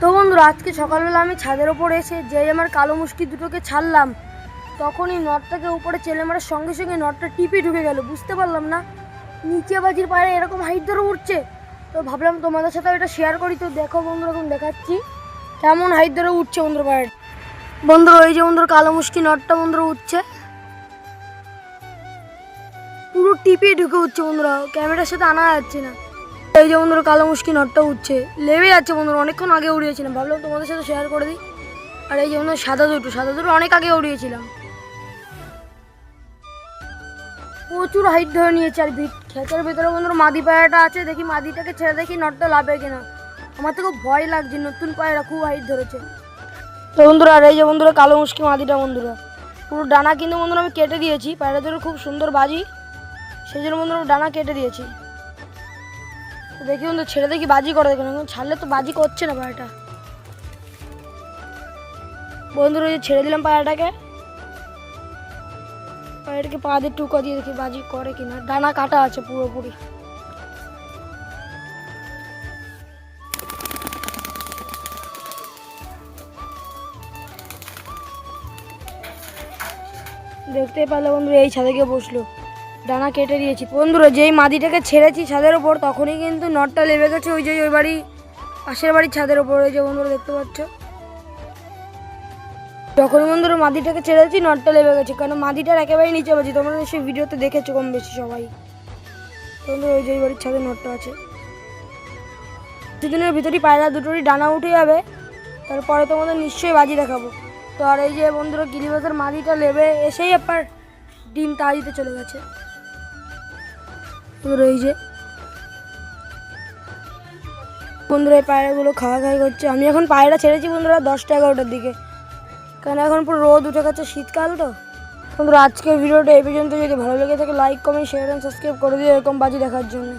তো বন্ধুরা, আজকে সকালবেলা আমি ছাদের ওপর এসে যে আমার কালো মুশকি দুটোকে ছাড়লাম, তখনই নটটাকে উপরে চেলে মারার সঙ্গে সঙ্গে নটটা টিপে ঢুকে গেল, বুঝতে পারলাম না। নিচে বাজির পায়ে এরকম হাইট ধরে উঠছে, তো ভাবলাম তোমাদের সাথে এটা শেয়ার করি। তো দেখো বন্ধুরা, এখন দেখাচ্ছি কেমন হাইট ধরে উঠছে বন্ধুরা পায়ে বন্ধুরা, ওই যে বন্ধুরা কালো মুশকি নটটা বন্ধুরা উঠছে। পুরো টিপে ঢুকে উঠছে বন্ধুরা, ক্যামেরার সাথে আনা যাচ্ছে না। এই যে বন্ধুরা, কালো মুশকি নটটা উঠছে। লেবে যাচ্ছে বন্ধুরা, অনেকক্ষণ আগে উড়িয়েছিলাম। ভাবলাম তোমাদের সাথে শেয়ার করে দিই। আর এই যে বন্ধুরা, সাদা দুটো সাদা দুটো অনেক আগে উড়িয়েছিলাম। প্রচুর হাইট ধরে নিয়েছে আর খেতের ভেতরে বন্ধুরা মাদি পায়রাটা আছে, দেখি মাদিটাকে ছেড়ে দেখি নটটা লাভে কিনা। আমার তো খুব ভয় লাগছে, নতুন পায়রা খুব হাইট ধরেছে। তো বন্ধুরা, আর এই যে বন্ধুরা, কালো মুশকি মাদিটা বন্ধুরা। পুরো ডানা কিন্তু বন্ধুরা আমি কেটে দিয়েছি পায়রা দুটো খুব সুন্দর বাজি। সেই জন্য বন্ধুরা, ডানা কেটে দিয়েছি। দেখি বন্ধু, ছেড়ে দেখি বাজি করে দেখুন। এখন ছাড়লে তো বাজি করছে না পায়রাটা বন্ধুরা যে ছেড়ে দিলাম পায়রাটাকে পায়রাটাকে পা দিয়ে টুকা দিয়ে দেখি বাজি করে কিনা। ডানা কাটা আছে পুরোপুরি। দেখতে পেলে বন্ধুরা এই ছাদে গিয়ে বসল। ডানা কেটে দিয়েছি। বন্ধুরা, যেই মাদিটাকে ছেড়েছি ছাদের ওপর তখনই কিন্তু নটটা লেবে গেছে ওই যে ওই বাড়ি, পাশের বাড়ির ছাদের ওপর ওই যে বন্ধুরা দেখতে পাচ্ছ। যখন বন্ধুরা মাদিটাকে ছেড়েছি, নটটা লেবে গেছে কারণ মাদিটার একেবারেই নিচে বাজি। তোমরা সেই ভিডিওতে দেখেছ কম বেশি সবাই। বন্ধুরা, ওই যে ওই বাড়ির ছাদের নটটা আছে। দুদিনের ভিতরেই পায়রা দুটোরই ডানা উঠে যাবে। তারপরে তোমাদের নিশ্চয়ই বাজি দেখাবো। তো আর এই যে বন্ধুরা গিরিবাসের মাদিটা লেবে এসেই আপনার ডিম তা দিতে চলে গেছে। বন্ধুরা এই বন্ধুরা এই পায়রাগুলো খাওয়া খাওয়া করছে। আমি এখন পায়রা ছেড়েছি বন্ধুরা দশটা এগারোটার দিকে। কারণ এখন পুরো রোদ উঠে গেছে শীতকাল তো। বন্ধুরা, আজকের ভিডিওটা এই পর্যন্ত যদি ভালো লেগে থাকে like comment share and subscribe করে দিও, এরকম বাজি দেখার জন্য।